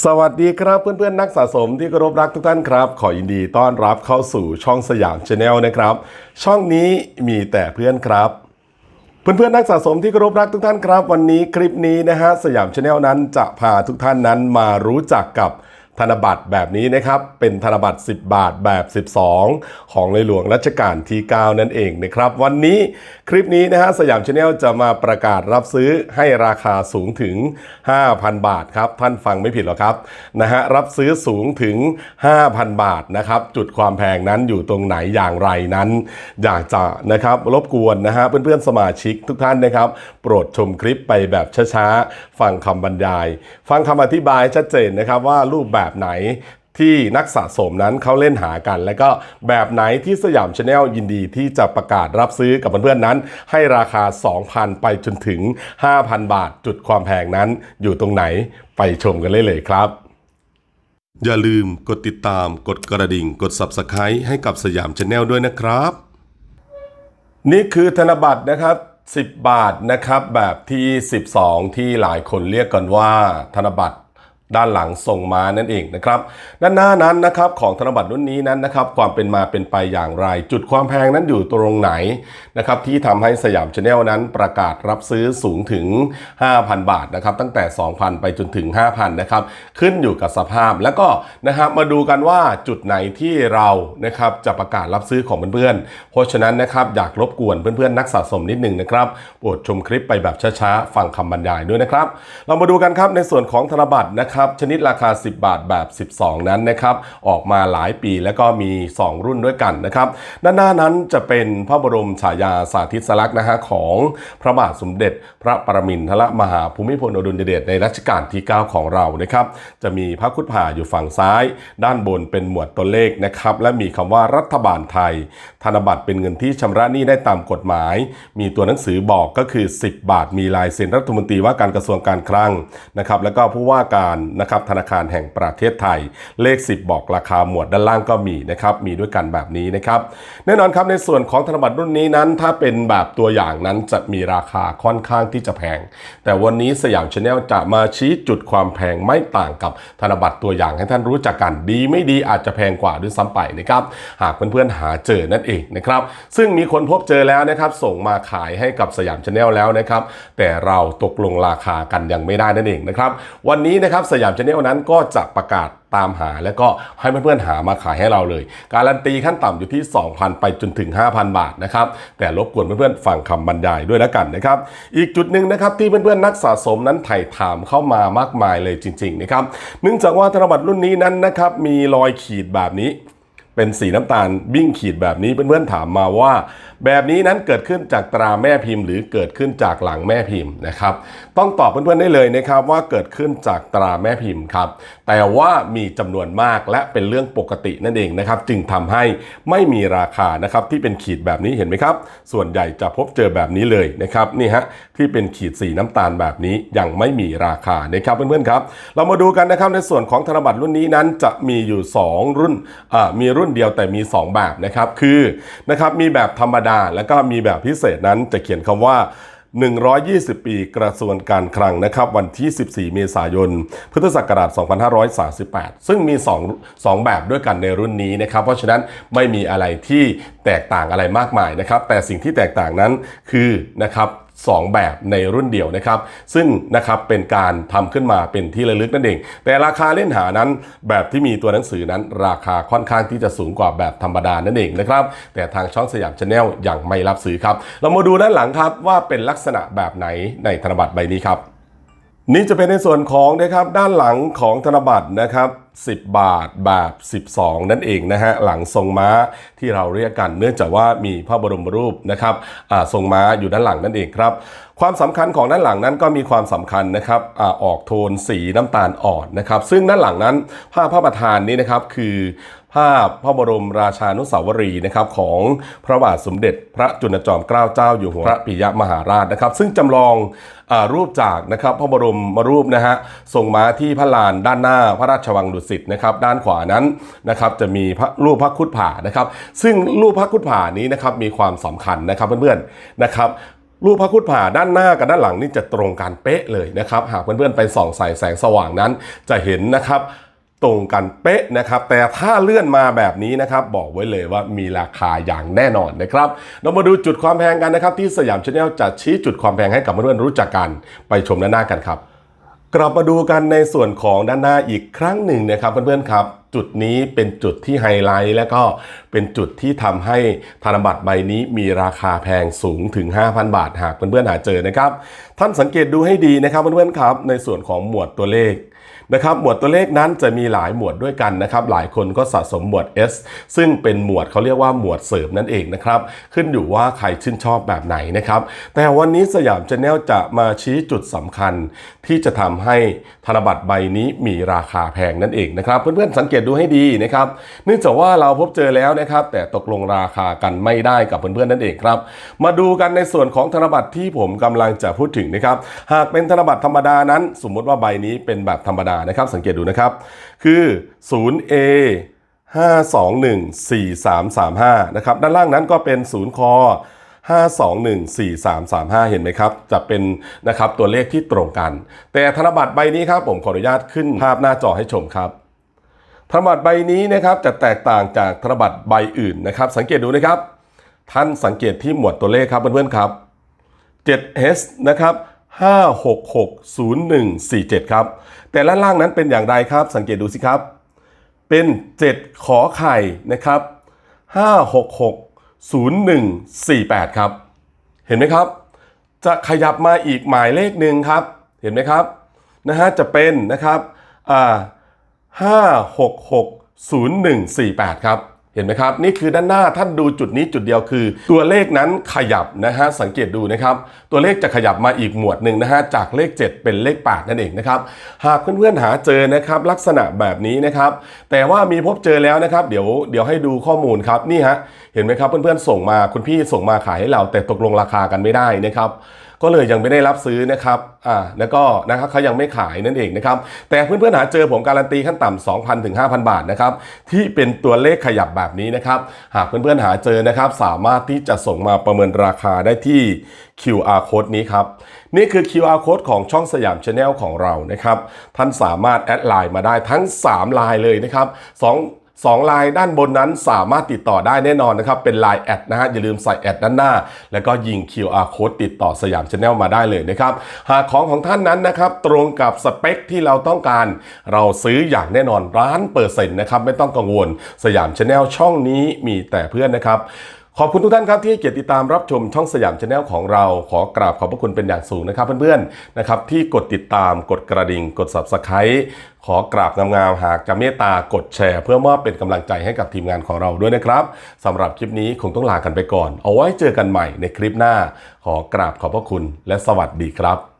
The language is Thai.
สวัสดีครับเพื่อนๆนักสะสมที่เคารพรักทุกท่านครับ ขอยินดีต้อนรับเข้าสู่ช่องสยามชาแนลนะครับ ช่องนี้มีแต่เพื่อนครับ เพื่อนๆนักสะสมที่เคารพรักทุกท่านครับ วันนี้คลิปนี้นะฮะสยามชาแนลนั้นจะพาทุกท่านนั้นมารู้จักกับ ธนบัตรแบบนี้นะครับ เป็นธนบัตร 10 บาทแบบ 12 ของในหลวงรัชกาลที่ 9 นั่นเองนะครับ วันนี้คลิปนี้นะฮะสยามชาแนลจะมาประกาศรับซื้อให้ราคาสูงถึง 5,000 บาทครับ ท่านฟังไม่ผิดหรอกครับนะฮะรับซื้อสูงถึง 5,000 บาทนะครับ จุดความแพงนั้นอยู่ตรงไหนอย่างไรนั้น อยากจะนะครับรบกวนนะฮะเพื่อนๆสมาชิกทุกท่านนะครับ โปรดชมคลิปไปแบบช้าๆฟังคำบรรยาย ฟังคำอธิบายชัดเจนนะครับว่ารูปแบบไหนที่นักสะสมนั้นเขาเล่นหากัน และก็แบบไหนที่สยามชาแนลยินดีที่จะประกาศรับซื้อกับเพื่อนๆนั้น ให้ราคา 2,000 ไปจนถึง 5,000 บาทจุดความแพงนั้นอยู่ตรงไหนไปชมกันเลยเลยครับ อย่าลืมกดติดตามกดกระดิ่ง กด Subscribe ให้กับสยามชาแนลด้วยนะครับ นี่คือธนบัตรนะครับ10 บาทนะครับแบบที่ 12 ที่หลายคนเรียกกันว่าธนบัตร ด้านหลังส่งมานั่นเองนะครับด้านหน้านั้นนะครับของธนบัตรรุ่นนี้นั้นนะครับความเป็นมาเป็นไปอย่างไร จุดความแพงนั้นอยู่ตรงไหนนะครับที่ทำให้สยามชาแนลนั้นประกาศรับซื้อสูงถึง 5,000 บาทนะครับตั้งแต่ 2,000 ไปจนถึง 5,000นะครับขึ้นอยู่กับสภาพแล้วก็นะครับมาดูกันว่าจุดไหนที่เรานะครับจะประกาศรับซื้อของเพื่อนๆเพราะฉะนั้นนะครับอยากรบกวนเพื่อนๆนักสะสมนิดหนึ่งนะครับโปรดชมคลิปไปแบบช้าๆฟังคำบรรยายด้วยนะครับ เรามาดูกันครับในส่วนของธนบัตรนะครับชนิดราคา 10 บาทแบบ 12 นั้นนะครับออกมาหลายปีแล้วก็มี 2 รุ่นด้วยกันนะครับด้านหน้านั้นจะเป็นพระบรมฉายาสาธิสลักษณ์นะฮะของพระบาทสมเด็จ พระปรมินทรมหาภูมิพลอดุลยเดชในรัชกาลที่ 9 ของเรานะครับจะมีพระคุดผ่าอยู่ฝั่งซ้าย ด้านบนเป็นหมวดตัวเลขนะครับและมีคำว่ารัฐบาลไทย ธนบัตรเป็นเงินที่ชำระหนี้ได้ตามกฎหมาย มีตัวหนังสือบอกก็คือ 10 บาท มีลายเซ็นรัฐมนตรีว่าการกระทรวงการคลังนะครับแล้วก็ผู้ว่าการนะครับธนาคารแห่งประเทศไทย เลข 10 บอกราคาหมวดด้านล่างก็มีนะครับมีด้วยกันแบบนี้นะครับแน่นอนครับในส่วนของธนบัตรรุ่นนี้นั้น ถ้าเป็นแบบตัวอย่างนั้นจะมีราคาค่อนข้างที่จะแพง แต่วันนี้สยามชาแนลจะมาชี้จุดความแพงไม่ต่างกับธนบัตรตัวอย่างให้ท่านรู้จักกันดีไม่ดีอาจจะแพงกว่าด้วยซ้ำไปนะครับหากเพื่อนๆหาเจอนั่นเองนะครับซึ่งมีคนพบเจอแล้วนะครับส่งมาขายให้กับสยามชาแนลแล้วนะครับแต่เราตกลงราคากันยังไม่ได้นั่นเองนะครับวันนี้นะครับสยามชาแนลนั้นก็จะประกาศตามหา แล้วก็ให้เพื่อนๆหามาขายให้เราเลย การันตีขั้นต่ำอยู่ที่ 2,000 ไปจนถึง 5,000 บาทนะครับ แต่รบกวนเพื่อนๆฟังคำบรรยายด้วยแล้วกันนะครับ อีกจุดหนึ่งนะครับที่เพื่อนๆนักสะสมนั้นไถ่ถามเข้ามามากมายเลยจริงๆนะครับ เนื่องจากว่าธนบัตรรุ่นนี้นั้นนะครับมีรอยขีดแบบนี้ เป็นสีน้ำตาลบิ้งขีดแบบนี้เพื่อนๆถามมาว่า แบบนี้นั้นเกิดขึ้นจากตราแม่พิมพ์ หรือเกิดขึ้นจากหลังแม่พิมพ์นะครับต้องตอบเพื่อนๆได้เลยนะครับว่าเกิดขึ้นจากตราแม่พิมพ์ครับแต่ว่ามีจำนวนมากและเป็นเรื่องปกตินั่นเองนะครับจึงทำให้ไม่มีราคานะครับที่เป็นขีดแบบนี้เห็นไหมครับ ส่วนใหญ่จะพบเจอแบบนี้เลยนะครับนี่ฮะที่เป็นขีดสีน้ำตาลแบบนี้ยังไม่มีราคานะครับเพื่อนๆครับเรามาดูกันนะครับในส่วนของธนบัตรรุ่นนี้นั้นจะมีอยู่ 2 รุ่นอ่ามีรุ่นเดียวแต่มี 2 แบบนะครับ คือนะครับมีแบบธรรมดาแล้วก็มีแบบพิเศษนั้นจะเขียนคำว่า 120 ปีกระทรวงการคลังนะครับ วันที่ 14 เมษายน พุทธศักราช 2538 ซึ่งมี 2 2 แบบด้วยกันในรุ่นนี้นะครับ เพราะฉะนั้นไม่มีอะไรที่แตกต่างอะไรมากมายนะครับ แต่สิ่งที่แตกต่างนั้นคือนะครับ 2 แบบในรุ่นเดียวนะครับ ซึ่งนะครับเป็นการทำขึ้นมาเป็นที่ระลึกนั่นเอง แต่ราคาเล่นหานั้นแบบที่มีตัวหนังสือนั้น ราคาค่อนข้างที่จะสูงกว่าแบบธรรมดานั่นเองนะครับแต่ทางช่องสยามชาแนลยังไม่รับซื้อครับ เรามาดูด้านหลังครับว่าเป็นลักษณะแบบไหนในธนบัตรใบนี้ครับ นี่จะเป็นในส่วนของนะครับด้านหลังของธนบัตรนะครับ10 บาทแบบ 12 นั่นเองนะฮะหลังทรงม้าที่เราเรียกกัน เนื่องจากว่ามีพระบรมรูปนะครับอ่าทรงม้าอยู่ด้านหลังนั่นเองครับ ความสำคัญของด้านหลังนั้นก็มีความสำคัญนะครับอาออกโทนสีน้ำตาลอ่อนนะครับ ซึ่งด้านหลังนั้นผ้าพระประธานนี้นะครับคือ ภาพพระบรมราชานุสาวรีนะครับของพระบาทสมเด็จพระจุลจอมเกล้าเจ้าอยู่หัวพระปิยมหาราชนะครับ ซึ่งจำลองอรูปจากนะครับพระบรมรูปนะฮะทรงม้าที่พระลานด้านหน้าพระราชวังดุสิตนะครับด้านขวานั้นนะครับจะมีพระรูปพระคุดผานะครับ ซึ่งรูปพระคุดผานี้นะครับมีความสำคัญนะครับเพื่อนๆนะครับรูปพระคุดผ่าด้านหน้ากับด้านหลังนี่จะตรงกันเป๊ะเลยนะครับ หากเพื่อนๆไปส่องใส่แสงสว่างนั้นจะเห็นนะครับ ตรงกันเป๊ะนะครับ แต่ถ้าเลื่อนมาแบบนี้นะครับบอกไว้เลยว่ามีราคาอย่างแน่นอนนะครับ เรามาดูจุดความแพงกันนะครับที่สยามชาแนลจะชี้จุดความแพงให้กับเพื่อนๆรู้จักกัน ไปชมด้านหน้ากันครับ กลับมาดูกันในส่วนของด้านหน้าอีกครั้งหนึ่งนะครับเพื่อนๆครับจุดนี้เป็นจุดที่ไฮไลท์และก็เป็นจุดที่ทำให้ธนบัตรใบนี้มีราคาแพงสูงถึง 5,000 บาทหากเพื่อนๆหาเจอนะครับ ท่านสังเกตดูให้ดีนะครับเพื่อนๆครับ ในส่วนของหมวดตัวเลข นะครับหมวดตัวเลขนั้นจะมีหลายหมวดด้วยกันนะครับหลายคนก็สะสมหมวด S ซึ่งเป็นหมวดเขาเรียกว่าหมวดเสริมนั่นเองนะครับขึ้นอยู่ว่าใครชื่นชอบแบบไหนนะครับแต่วันนี้สยามชาแนลจะมาชี้จุดสำคัญ ที่จะทำให้ธนบัตรใบนี้มีราคาแพงนั่นเองนะครับเพื่อนๆสังเกตดูให้ดีนะครับเนื่องจากว่าเราพบเจอแล้วนะครับแต่ตกลงราคากันไม่ได้กับเพื่อนๆนั่นเองครับมาดูกันในส่วนของธนบัตรที่ผมกำลังจะพูดถึงนะครับหากเป็นธนบัตรธรรมดานั้น สมมติว่าใบนี้เป็นแบบธรรมดานะครับ สังเกตดูนะครับ คือ 0A 5214335 นะครับ ด้านล่างนั้นก็เป็น 0 คอ 5214335 เห็นไหมครับ จะเป็นนะครับตัวเลขที่ตรงกัน แต่ธนบัตรใบนี้ครับ ผมขออนุญาตขึ้นภาพหน้าจอให้ชมครับธนบัตรใบนี้นะครับจะแตกต่างจากธนบัตรใบอื่นนะครับ สังเกตดูนะครับ ท่านสังเกตที่หมวดตัวเลขครับเพื่อนๆครับ 7S นะครับ 5660147 ครับ แต่ด้านล่างนั้นเป็นอย่างไรครับ สังเกตดูสิครับ เป็น 7 ขอไข่นะครับ 5660148 ครับ เห็นไหมครับ จะขยับมาอีกหมายเลขหนึ่งครับ เห็นไหมครับนะฮะจะเป็นนะครับอ่า5660148 ครับ เห็นไหมครับ นี่คือด้านหน้าท่านดูจุดนี้จุดเดียวคือ ตัวเลขนั้นขยับนะฮะสังเกตดูนะครับ ตัวเลขจะขยับมาอีกหมวดหนึ่งนะฮะจากเลข 7 เป็นเลข8นั่นเองนะครับ หากเพื่อนๆหาเจอนะครับ ลักษณะแบบนี้นะครับ แต่ว่ามีพบเจอแล้วนะครับ เดี๋ยวเดี๋ยวให้ดูข้อมูลครับนี่ฮะเห็นไหมครับเพื่อนๆส่งมาคุณพี่ส่งมาขายให้เราแต่ตกลงราคากันไม่ได้นะครับ ก็เลยยังไม่ได้รับซื้อนะครับอ่าแล้วก็นะครับเขายังไม่ขายนั่นเองนะครับแต่เพื่อนๆหาเจอผมการันตีขั้นต่ำ2,000ถึง5,000 บาทนะครับที่เป็นตัวเลขขยับแบบนี้นะครับหากเพื่อนๆหาเจอนะครับสามารถที่จะส่งมาประเมินราคาได้ที่ QR code นี้ครับนี่คือ QR code ของช่องสยามชาแนลของเรานะครับท่านสามารถแอดไลน์มาได้ทั้ง3ไลน์เลยนะครับส องสองลายด้านบนนั้นสามารถติดต่อได้แน่นอนนะครับ เป็นลายแอดนะฮะอย่าลืมใส่แอดด้านหน้า แล้วก็ยิง QR code ติดต่อสยามชาแนลมาได้เลยนะครับ หากของของท่านนั้นนะครับ ตรงกับสเปคที่เราต้องการ เราซื้ออย่างแน่นอนร้านเปอร์เซ็นต์นะครับ ไม่ต้องกังวลสยามชาแนลช่องนี้มีแต่เพื่อนนะครับ ขอบคุณทุกท่านครับที่เกียรติติดตามรับชมช่องสยามชาแนลของเราขอกราบขอบพระคุณเป็นอย่างสูงนะครับเพื่อนๆนะครับที่กดติดตามกดกระดิ่ง กด subscribe ขอกราบงามๆหากจะเมตตากดแชร์ เพื่อมอบเป็นกำลังใจให้กับทีมงานของเราด้วยนะครับสำหรับคลิปนี้คงต้องลากันไปก่อน เอาไว้เจอกันใหม่ในคลิปหน้า ขอกราบขอบพระคุณและสวัสดีครับ